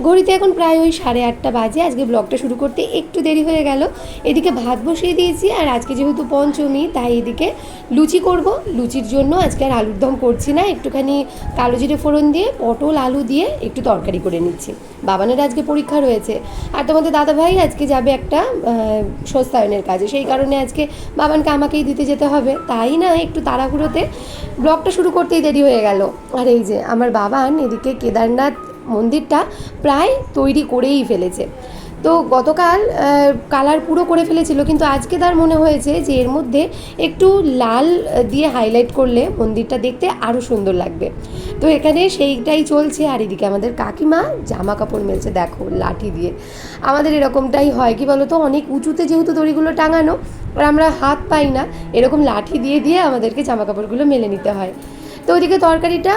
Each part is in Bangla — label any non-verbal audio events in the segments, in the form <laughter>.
ঘড়িতে এখন প্রায় ওই সাড়ে আটটা বাজে। আজকে ব্লগটা শুরু করতে একটু দেরি হয়ে গেল। এদিকে ভাত বসিয়ে দিয়েছি আর আজকে যেহেতু পঞ্চমী, তাই এদিকে লুচি করব। লুচির জন্য আজকে আর আলুর দম করছি না। একটুখানি কালো জিরে ফোড়ন দিয়ে, পটল, আলু দিয়ে একটু তরকারি করে নিচ্ছি। বাবানের আজকে পরীক্ষা রয়েছে। আর তোমাদের দাদাভাই আজকে যাবে একটা সস্তায়নের কাজে। সেই কারণে আজকে বাবানকে আমাকেই দিতে যেতে হবে। তাই না, একটু তাড়াহুড়োতে। ব্লগটা শুরু করতেই দেরি হয়ে গেল। আর এই যে, আমার বাবান এদিকে কেদারনাথ মন্দিরটা প্রায় তৈরি করেই ফেলেছে। তো গতকাল কালার পুরো করে ফেলেছিল, কিন্তু আজকে তার মনে হয়েছে যে এর মধ্যে একটু লাল দিয়ে হাইলাইট করলে মন্দিরটা দেখতে আরও সুন্দর লাগবে। তো এখানে সেইটাই চলছে, আর এদিকে আমাদের কাকিমা জামা কাপড় মেলছে, দেখো, লাঠি দিয়ে। আমাদের এরকমটাই হয়, কি বলতো, অনেক উঁচুতে যেহেতু দড়িগুলো টাঙানো, আর আমরা হাত পাই না, এরকম লাঠি দিয়ে দিয়ে আমাদেরকে জামা কাপড়গুলো মেলে নিতে হয়। তো ওইদিকে তরকারিটা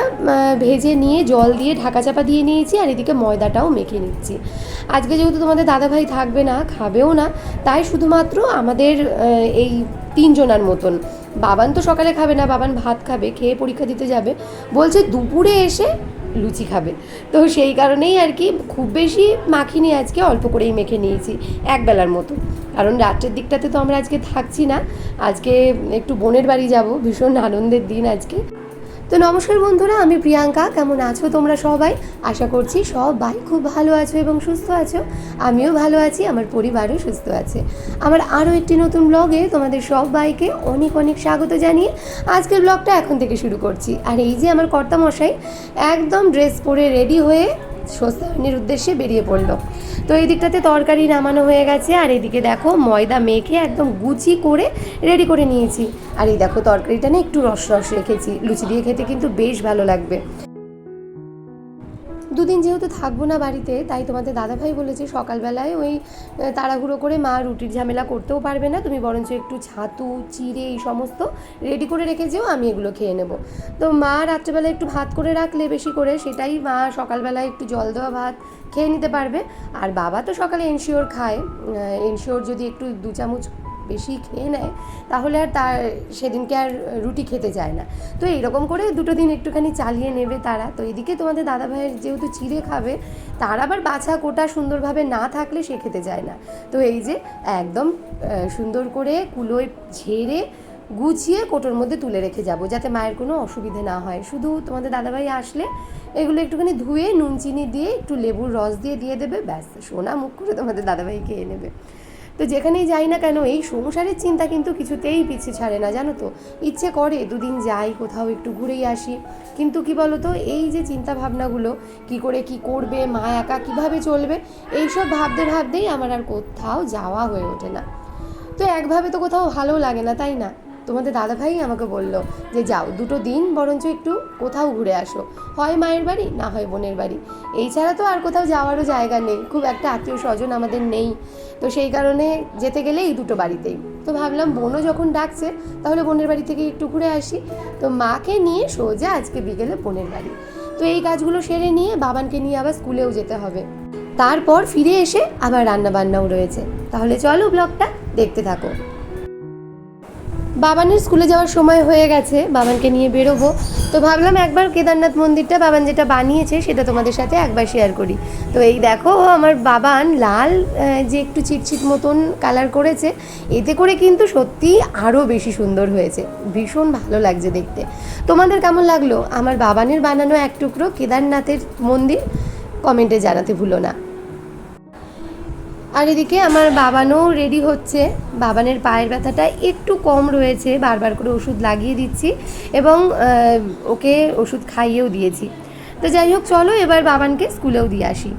ভেজে নিয়ে জল দিয়ে ঢাকা চাপা দিয়ে নিয়েছি আর এদিকে ময়দাটাও মেখে নিচ্ছি। আজকে যেহেতু তোমাদের দাদাভাই থাকবে না, খাবেও না, তাই শুধুমাত্র আমাদের এই তিনজনার মতন। বাবান তো সকালে খাবে না, বাবান ভাত খাবে, খেয়ে পরীক্ষা দিতে যাবে। বলছে দুপুরে এসে লুচি খাবে। তো সেই কারণেই আর কি খুব বেশি মাখিনি আজকে, অল্প করেই মেখে নিয়েছি, একবেলার মতো। কারণ রাত্রের দিকটাতে তো আমরা আজকে থাকছি না। আজকে একটু বোনের বাড়ি যাব, ভীষণ আনন্দের দিন আজকে। তো নমস্কার বন্ধুরা, আমি প্রিয়াঙ্কা, কেমন আছো তোমরা সবাই? আশা করছি সবাই খুব ভালো আছো এবং সুস্থ আছো। আমিও ভালো আছি, আমার পরিবারও সুস্থ আছে। আমার আরও একটি নতুন ব্লগে তোমাদের সবাইকে অনেক অনেক স্বাগত জানিয়ে আজকের ব্লগটা এখন থেকে শুরু করছি। আর এই যে আমার কর্তামশাই, একদম ড্রেস পরে রেডি হয়ে সস্তায়নের উদ্দেশ্যে বেরিয়ে পড়ল। তো এই দিকটাতে তরকারি নামানো হয়ে গেছে, আর এদিকে দেখো ময়দা মেখে একদম গুচি করে রেডি করে নিয়েছি। আর এই দেখো তরকারিটা না একটু রস রস রেখেছি, লুচি দিয়ে খেতে কিন্তু বেশ ভালো লাগবে। দুদিন যেহেতু থাকব না বাড়িতে, তাই তোমাদের দাদাভাই বলেছে সকালবেলায় ওই তাড়াহুড়ো করে মা রুটির ঝামেলা করতেও পারবে না। তুমি বরঞ্চ একটু ছাতু চিড়ে এই সমস্ত রেডি করে রেখে যেও, আমি এগুলো খেয়ে নেব। তো মা রাত্রেবেলা একটু ভাত করে রাখলে বেশি করে, সেটাই মা সকালবেলায় একটু জল দেওয়া ভাত খেয়ে নিতে পারবে। আর বাবা তো সকালে এনশিওর খায় এনশিওর যদি একটু দু চামচ বেশি খেয়ে নেয়, তাহলে আর তার সেদিনকে আর রুটি খেতে চায় না। তো এইরকম করে দুটো দিন একটুখানি চালিয়ে নেবে তারা। তো এদিকে তোমাদের দাদা ভাইয়ের যেহেতু চিড়ে খাবে, তার আবার বাছা কোটা সুন্দরভাবে না থাকলে সে খেতে চায় না। তো এই যে একদম সুন্দর করে কুলোয় ঝেড়ে গুছিয়ে কোটোর মধ্যে তুলে রেখে যাব, যাতে মায়ের কোনো অসুবিধে না হয়। শুধু তোমাদের দাদাভাই আসলে এগুলো একটুখানি ধুয়ে নুন চিনি দিয়ে, একটু লেবুর রস দিয়ে দিয়ে দেবে, ব্যাস, সোনা মুখ করে তোমাদের দাদাভাই খেয়ে নেবে। তো যেখানেই যাই না কেন, এই সংসারের চিন্তা কিন্তু কিছুতেই পিছিয়ে ছাড়ে না, জানো তো? ইচ্ছে করে দুদিন যাই, কোথাও একটু ঘুরেই আসি। কিন্তু কি বলো তো এই যে চিন্তা ভাবনাগুলো কি করে কি করবে, মা একা কীভাবে চলবে, এইসব ভাবতে ভাবতেই আমার আর কোথাও যাওয়া হয়ে ওঠে না। তো একভাবে তো কোথাও ভালো লাগে না, তাই না? তোমাদের দাদাভাই আমাকে বলল যে, যাও, দুটো দিন বরঞ্চ একটু কোথাও ঘুরে আসো। হয় মায়ের বাড়ি, না হয় বোনের বাড়ি। এই ছাড়া তো আর কোথাও যাওয়ারও জায়গা নেই। খুব একটা আত্মীয় স্বজন আমাদের নেই। তো সেই কারণে যেতে গেলে এই দুটো বাড়িতেই। তো ভাবলাম, বোনও যখন ডাকছে, তাহলে বোনের বাড়ি থেকে একটু ঘুরে আসি। তো মাকে নিয়ে সোজা আজকে বিকেলে বোনের বাড়ি। তো এই কাজগুলো সেরে নিয়ে বাবানকে নিয়ে আবার স্কুলেও যেতে হবে। তারপর ফিরে এসে আবার রান্না বান্নাও রয়েছে। তাহলে চলো ব্লগটা দেখতে থাকো। বাবানের স্কুলে যাওয়ার সময় হয়ে গেছে, বাবানকে নিয়ে বেরোবো। তো ভাবলাম একবার কেদারনাথ মন্দিরটা বাবান যেটা বানিয়েছে সেটা তোমাদের সাথে একবার শেয়ার করি। তো এই দেখো, আমার বাবান লাল যে একটু চিটচিট মতন কালার করেছে, এতে করে কিন্তু সত্যি আরও বেশি সুন্দর হয়েছে। ভীষণ ভালো লাগছে দেখতে। তোমাদের কেমন লাগল? আমার বাবানের বানানো এক টুকরো কেদারনাথের মন্দির কমেন্টে জানাতে ভুলো না। আর এদিকে আমার বাবানও রেডি হচ্ছে। বাবানের পায়ের ব্যথাটা একটু কম রয়েছে, বারবার করে ওষুধ লাগিয়ে দিচ্ছি এবং ওকে ওষুধ খাইয়েও দিয়েছি। তো যাই হোক, চলো এবার বাবানকে স্কুলেও দিয়ে আসি।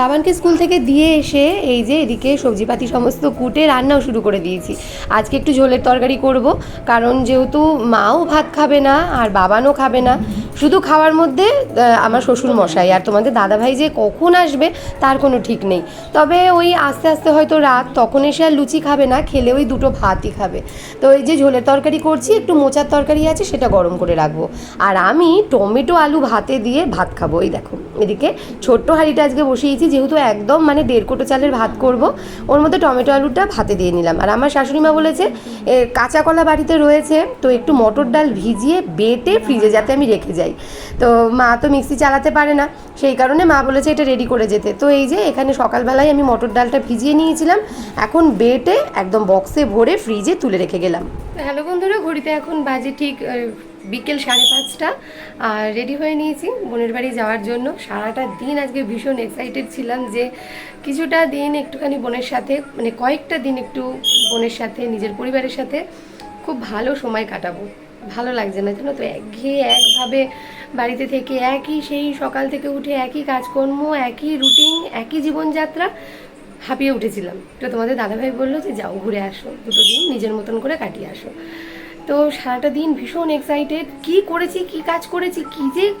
বাবানকে স্কুল থেকে দিয়ে এসে এই যে এদিকে সবজিপাতি সমস্ত কুটে রান্নাও শুরু করে দিয়েছি। আজকে একটু ঝোলের তরকারি করব, কারণ যেহেতু মাও ভাত খাবে না আর বাবানও খাবে না শুধু খাওয়ার মধ্যে আমার শ্বশুর মশাই আর তোমাদের দাদাভাই যে কখন আসবে তার কোনো ঠিক নেই। তবে ওই আস্তে আস্তে হয়তো রাত, তখন এসে আর লুচি খাবে না, খেলে ওই দুটো ভাতই খাবে। তো এই যে ঝোলের তরকারি করছি, একটু মোচার তরকারি আছে, সেটা গরম করে রাখব। আর আমি টমেটো, আলু, ভাতে দিয়ে ভাত খাব। এই দেখো, এদিকে ছোট্ট হাঁড়িটা আজকে বসিয়েছি, যেহেতু একদম মানে দেড় কোটো চালের ভাত করব, ওর মধ্যে টমেটো, আলুটা ভাতে দিয়ে নিলাম। আর আমার শাশুড়ি মা বলেছে কাঁচা কলা বাড়িতে রয়েছে, তো একটু মটর ডাল ভিজিয়ে বেটে ফ্রিজে যাতে আমি রেখে যাই। যাই তো মা তো মিক্সি চালাতে পারে না, সেই কারণে মা বলেছে এটা রেডি করে যেতে। তো এই যে এখানে সকালবেলায় আমি মটর ডালটা ভিজিয়ে নিয়েছিলাম, এখন বেটে একদম বক্সে ভরে ফ্রিজে তুলে রেখে গেলাম। হ্যালো বন্ধুরা, ঘড়িতে এখন বাজে ঠিক বিকেল সাড়ে পাঁচটা, আর রেডি হয়ে নিয়েছি বোনের বাড়ি যাওয়ার জন্য। সারাটা দিন আজকে ভীষণ এক্সাইটেড ছিলাম যে কিছুটা দিন একটুখানি বোনের সাথে মানে কয়েকটা দিন একটু বোনের সাথে, নিজের পরিবারের সাথে খুব ভালো সময় কাটাবো। ভালো লাগছে না। জানো তো, একঘেয়ে একভাবে বাড়িতে থেকে একই সেই সকাল থেকে উঠে একই কাজকর্ম, একই রুটিন একই জীবনযাত্রা হাঁপিয়ে উঠেছিলাম। তো তোমাদের দাদাভাই বলল যে, যাও ঘুরে আসো, দুটো দিন নিজের মতন করে কাটিয়ে আসো। তো সারাটা দিন ভীষণ এক্সাইটেড কি করেছি, কি কাজ করেছি, কি যে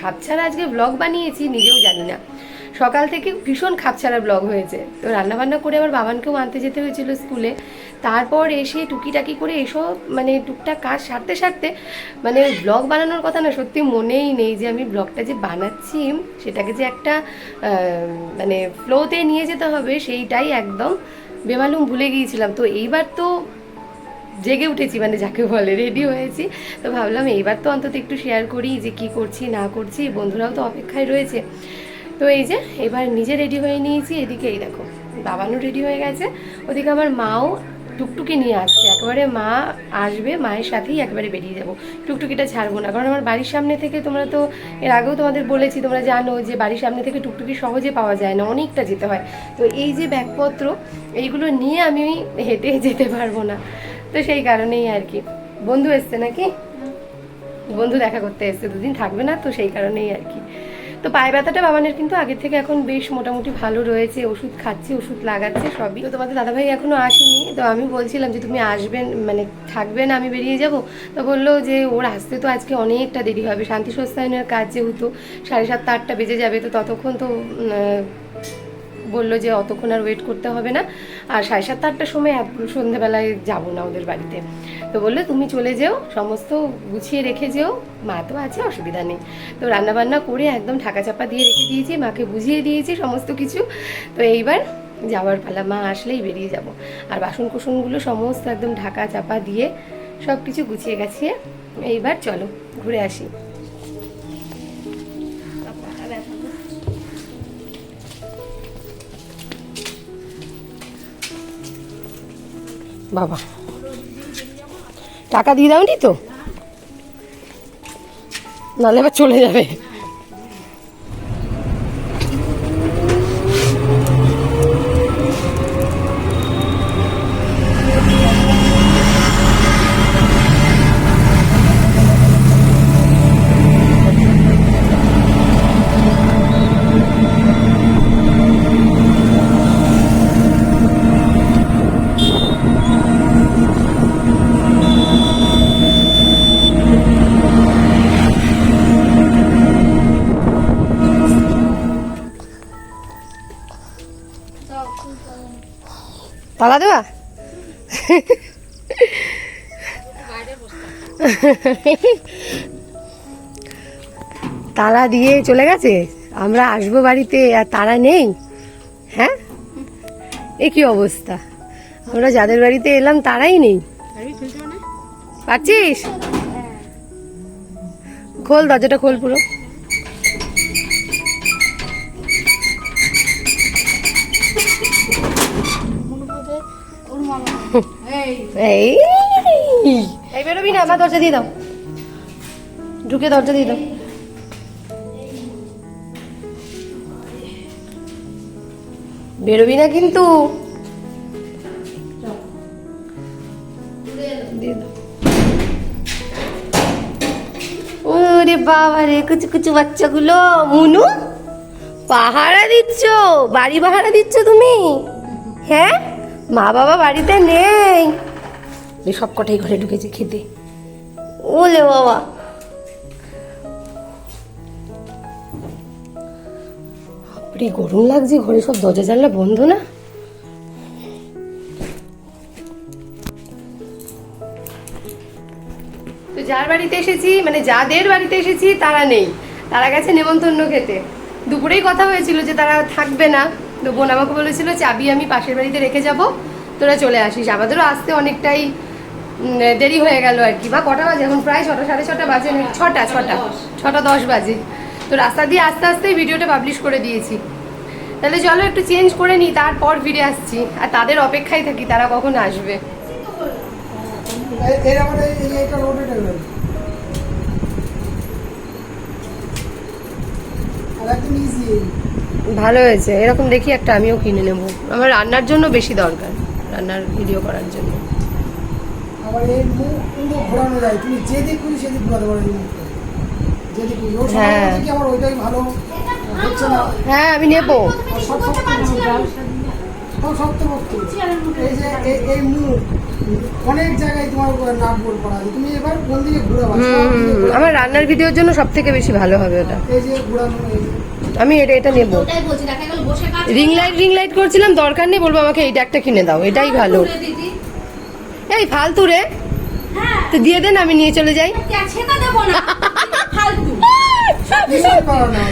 খাপছাড়া আজকে ব্লগ বানিয়েছি, নিজেও জানি না। সকাল থেকে ভীষণ খাপছাড়া ব্লগ হয়েছে। তো রান্নাবান্না করে আমার বাবানকেও আনতে যেতে হয়েছিল স্কুলে। তারপর এসে টুকিটাকি করে এসব মানে টুকটাক কাজ সারতে সারতে মানে ব্লগ বানানোর কথা না, সত্যি মনেই নেই যে আমি ব্লগটা যে বানাচ্ছি, সেটাকে যে একটা মানে ফ্লোতে নিয়ে যেতে হবে, সেইটাই একদম বেমালুম ভুলে গিয়েছিলাম। তো এইবার তো জেগে উঠেছি মানে যাকে বলে রেডি হয়েছি। তো ভাবলাম এইবার তো অন্তত একটু শেয়ার করি যে কি করছি, না করছি, বন্ধুরাও তো অপেক্ষায় রয়েছে। তো এই যে, এবার নিজে রেডি হয়ে নিয়েছি, এদিকে এই দেখো, বাবানও রেডি হয়ে গেছে। ওদিকে আমার মাও টুকটুকি নিয়ে আসছে। একেবারে মা আসবে, মায়ের সাথেই একবারে বেরিয়ে যাব। টুকটুকিটা ছাড়বো না, কারণ আমার বাড়ির সামনে থেকে তোমরা তো, এর আগেও তোমাদের বলেছি, তোমরা জানো যে বাড়ির সামনে থেকে টুকটুকি সহজে পাওয়া যায় না, অনেকটা যেতে হয়। তো এই যে ব্যাগপত্র, এইগুলো নিয়ে আমি হেঁটে যেতে পারব না। তো সেই কারণেই আর কি। বন্ধু এসছে নাকি? বন্ধু দেখা করতে এসছে, দুদিন থাকবে না তো সেই কারণেই আর কি। তো পায়ে ব্যথাটা বাবানের কিন্তু আগের থেকে এখন বেশ মোটামুটি ভালো রয়েছে। ওষুধ খাচ্ছে, ওষুধ লাগাচ্ছে সবই। তো তোমাদের দাদাভাই এখনও আসেনি। তো আমি বলছিলাম যে তুমি আসবেন মানে থাকবেন আমি বেরিয়ে যাব। তো বলল যে ওর আসতে তো আজকে অনেকটা দেরি হবে। শান্তি সস্তায়নের কাজ যেহেতু সাড়ে সাতটা, আটটা বেজে যাবে, তো ততক্ষণ তো বলল যে অতক্ষণ আর ওয়েট করতে হবে না। আর সাড়ে সাতটা আটটার সময় সন্ধেবেলায় যাব না ওদের বাড়িতে। তো বলল, তুমি চলে যেও, সমস্ত গুছিয়ে রেখে যেও। মা তো আছে, অসুবিধা নেই। তো রান্নাবান্না করে একদম ঢাকা চাপা দিয়ে রেখে দিয়েছি, মাকে বুঝিয়ে দিয়েছি সমস্ত কিছু। তো এইবার যাওয়ার পালা, মা আসলেই বেরিয়ে যাব। আর বাসন কুসনগুলো সমস্ত একদম ঢাকা চাপা দিয়ে সব কিছু গুছিয়ে গেছিয়ে এইবার চলো, ঘুরে আসি। বাবা। টাকা দিয়ে দাও নি তো? নাহলে আবার চলে যাবে। তালা দেওয়া তালা দিয়ে চলে গেছে? আমরা আসব বাড়িতে আর তারা নেই? হ্যাঁ? এ কি অবস্থা? আমরা যাদের বাড়িতে এলাম তারাই নেই। পাচ্ছিস? খোল, দরজাটা খোল পুরো। এই। এই বেরোবি না, আমার দরজা দিয়ে দাও। ঢুকে দরজা দিয়ে দাও। বেরোবি না কিন্তু। ওরে বাবা রে, কুচু কুচু বাচ্চাগুলো। মুনু, পাহারা দিচ্ছ, বাড়ি পাহারা দিচ্ছ তুমি? হ্যাঁ? মা বাবা বাড়িতে নেই। সব কটাই ঘরে ঢুকেছে, খেতে। ওলে বাবা। বাপরে, গরম লাগছে, ঘরে সব দরজা জানলা বন্ধ না? তো যার বাড়িতে এসেছি মানে যাদের বাড়িতে এসেছি, তারা নেই। তারা গেছে নেমন্তন্ন খেতে। দুপুরেই কথা হয়েছিল যে তারা থাকবে না। তো বোন আমাকে বলেছিল চাবি আমি পাশের বাড়িতে রেখে যাব তোরা চলে আসিস। আমাদেরও আসতে অনেকটাই দেরি হয়ে গেল আর কি। বা কটা বাজে? এখন প্রায় ছটা সাড়ে ছটা বাজে ছটা ছটা ছটা। দশ। বাজে। তো রাস্তা দিয়ে আস্তে আস্তেই ভিডিওটা পাবলিশ করে দিয়েছি। তাহলে চলো একটু চেঞ্জ করে নিই তারপর ফিরে আসছি। আর তাদের অপেক্ষায় থাকি তারা কখন আসবে? ইজি ভালো হয়েছে। এরকম দেখি একটা আমিও কিনে নেব। আমার রান্নার জন্য বেশি দরকার রান্নার ভিডিও করার জন্য। আবার এই মুখ পুরো ঘোরানো যায়। তুমি যেদিক খুঁজি সেদিক ঘোরাতে পারো যেদিক হ্যাঁ। আমার ওইটাই ভালো। হচ্ছে না। হ্যাঁ আমি নেব। সব। আমার রান্নার ভিডিওর জন্য সব থেকে বেশি ভালো হবে ওটা। আমি এটা এটা নেব। রিং লাইট রিং লাইট করছিলাম দরকার নেই বলব আমাকে এইটা একটা কিনে দাও এটাই ভালো। এই ফালতু রে হ্যাঁ। তো দিয়ে দেন আমি নিয়ে চলে যাই। সেটা দেবো না। <laughs> ফালতু। কিছুই পারো না।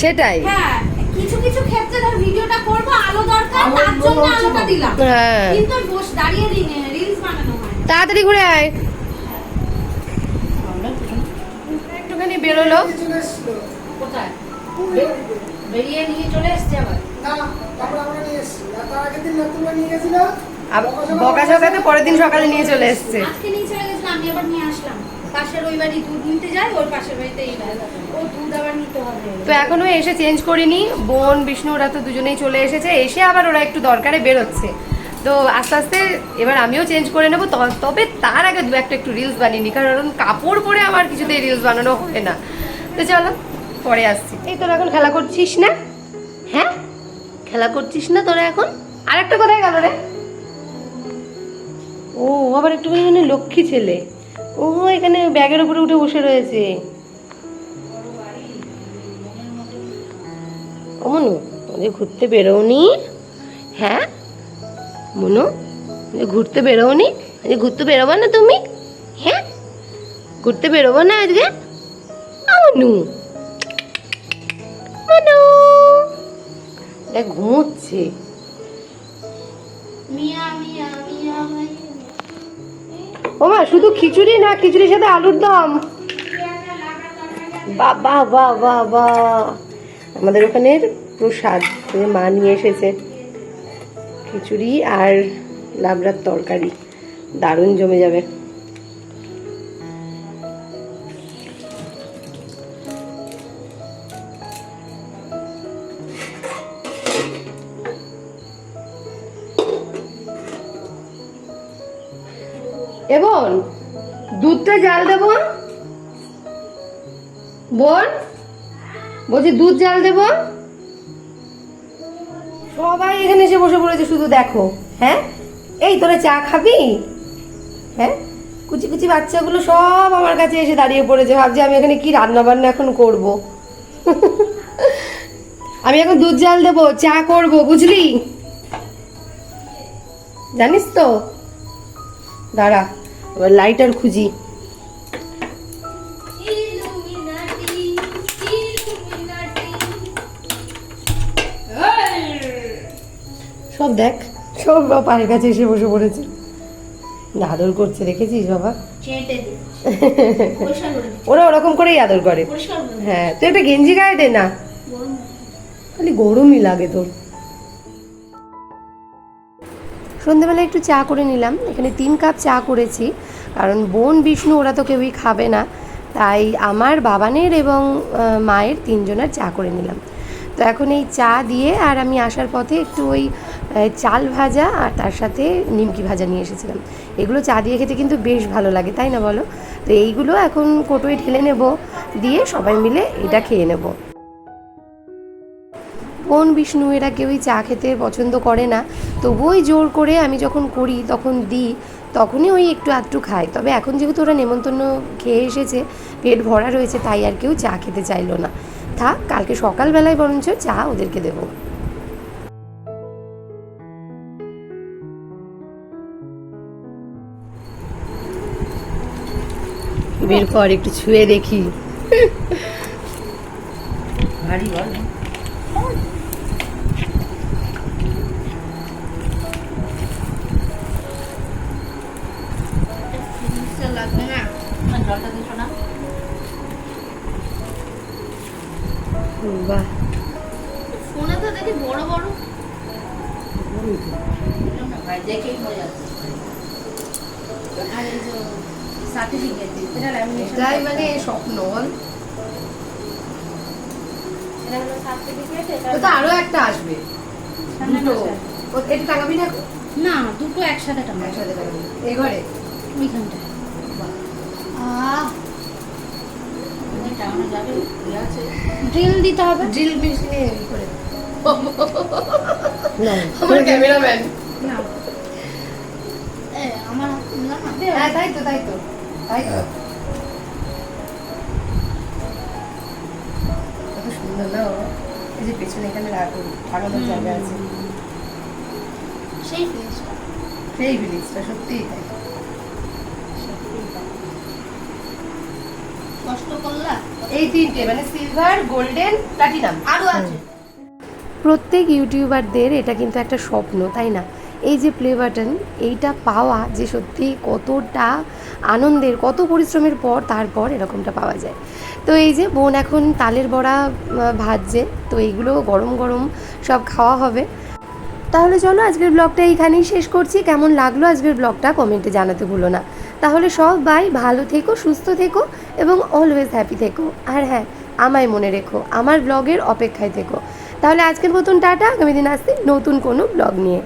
সেটাই। হ্যাঁ কিছু কিছু ক্ষেত্রে ধর ভিডিওটা করব আলো দরকার তার জন্য আলোটা দিলাম। হ্যাঁ। কিন্তু বস দাঁড়িয়ে রিলস বানানো হয় তাড়াতাড়ি ঘুরে আয়। একটুখানি বেরোলো। বেরিয়ে নিয়ে চলে এসছে আবার। না তারপর আমরা নিয়ে এসছি। তার আগের দিন নতুনবার নিয়ে গেছিল? বকা পরের দিন সকালে নিয়ে চলে এসছে। আজকে নিয়ে চলে গেছিলাম আমি আবার নিয়ে আসলাম। পাশের ওই বাড়ি দুধ নিতে যাই ওর পাশের বাড়িতে এই ও দুধ আবার নিতে হবে। তো এখনও এসে চেঞ্জ করিনি। বোন বিষ্ণু ওরা তো দুজনেই চলে এসেছে। এসে আবার ওরা একটু দরকারে বেরোচ্ছে। তো আস্তে আস্তে এবার আমিও চেঞ্জ করে নেব। ত- তবে তার আগে দু একটা একটু রিলস বানিয়ে নিই কারণ কাপড় পরে আমার কিছুতেই রিলস বানানো হয় না। তো চলো। পরে আসছি। এই তোরা এখন খেলা করছিস না? হ্যাঁ? খেলা করছিস না তোরা এখন? আর একটা কোথায় গেল রে? ও আবার একটুখানি মানে লক্ষ্মী ছেলে। ও এখানে ব্যাগের উপরে উঠে বসে রয়েছে। ও মনু যে ঘুরতে বেরোনি হ্যাঁ? মনু ঘুরতে বেরোনি যে ঘুরতে বেরোবো না তুমি? হ্যাঁ? ঘুরতে বেরোবো না আজকে? আ, মনু দেখ ঘুমোচ্ছে। মিয়া মিয়া মিয়া মিয়া। ও মা শুধু খিচুড়ি না খিচুড়ির সাথে আলুর দম? বাবা বাহ বাহ বাহ আমাদের ওখানের প্রসাদ মা নিয়ে এসেছে। খিচুড়ি আর লাবড়ার তরকারি। দারুণ জমে যাবে। বোন, বলছি দুধ জাল দেব? সবাই এখানে এসে বসে পড়েছে, শুধু দেখো হ্যাঁ? এই, তোরা চা খাবি? হ্যাঁ? কুচি কুচি বাচ্চাগুলো সব আমার কাছে এসে দাঁড়িয়ে পড়েছে, ভাবছি আমি এখানে কি রান্না বান্না এখন করব? আমি এখন দুধ জাল দেবো, চা করব, বুঝলি? জানিস তো? দাঁড়া, এবার লাইটার খুঁজি। সব দেখ। সব বাবা পায়ের কাছে এসে বসে পড়েছে। আদর করছে দেখেছিস বাবা? ওরা ওরকম করেই আদর করে। হ্যাঁ তুই একটা গেঞ্জি গায়ে দে না। খালি গরমই লাগে তোর। সন্ধেবেলা একটু চা করে নিলাম। এখানে তিন কাপ চা করেছি। কারণ বোন বিষ্ণু ওরা তো কেউই খাবে না। তাই আমার বাবানের এবং মায়ের তিনজনের চা করে নিলাম। তো এখন এই চা দিয়ে আর আমি আসার পথে একটু ওই চাল ভাজা আর তার সাথে নিমকি ভাজা নিয়ে এসেছিলাম। এগুলো চা দিয়ে খেতে কিন্তু বেশ ভালো লাগে, তাই না বলো? তো এইগুলো এখন কোটোয় ঢেলে নেব, দিয়ে সবাই মিলে এটা খেয়ে নেব। কোন বিষ্ণু এরা কেউই চা খেতে পছন্দ করে না, তবুই জোর করে আমি যখন করি, তখন দিই, তখনই ওই একটু আধটু খায়। তবে এখন যেহেতু ওরা নেমন্তন্ন খেয়ে এসেছে, পেট ভরা রয়েছে, তাই আর কেউ চা খেতে চাইলো না। থাক, কালকে সকালবেলায় বরঞ্চ চা ওদেরকে দেবো। বের কর একটু ছুঁয়ে দেখি। ভারী বল বাহ। ফোনে তো দেখি বড় বড়। দেখেই মজা আছে আর এই যে সার্টিফিকেট এটা ল্যামিনেশন এটাই মানে স্বপ্ন বল। এটা হলো সার্টিফিকেট এটা তো তো আরও একটা আসবে। দুটো। এটা টাঙাবি না? না দুটো একসাথে টাকা একসাথে টাঙাবি এই ঘরে? ওইখানটা আহ। টাঙানো যাবে আছে। ড্রিল দিতে হবে? ড্রিল মেশিনে ই করে <laughs> আমার ক্যামেরাম্যান না। আমার না না হ্যাঁ তাই তো তাই তো। তাই? তো কত সুন্দর না এই যে পেছনে এখানে রাখুন জায়গা আছে। সেই ভিলেজটা সত্যিই তাই। কষ্ট করলা? এই তিনটে মানে সিলভার গোল্ডেন প্লাটিনাম আরও আছে। প্রত্যেক ইউটিউবারদের এটা কিন্তু একটা স্বপ্ন তাই না? এই যে প্লে বাটন এইটা পাওয়া যে সত্যি কতটা আনন্দের, কত পরিশ্রমের পর তারপর এরকমটা পাওয়া যায়। তো এই যে বোন এখন তালের বড়া ভাজছে, তো এইগুলো গরম গরম সব খাওয়া হবে। তাহলে চলো আজকের ব্লগটা এইখানেই শেষ করছি। কেমন লাগল আজকের ব্লগটা কমেন্টে জানাতে ভুলো না। তাহলে সবাই ভালো থেকো, সুস্থ থেকো এবং অলওয়েজ হ্যাপি থেকো। আর হ্যাঁ আমায় মনে রেখো, আমার ব্লগের অপেক্ষায় থেকো। তাহলে আজকের মতন টাটা, আগামী দিন আসতে নতুন কোনো ব্লগ নিয়ে।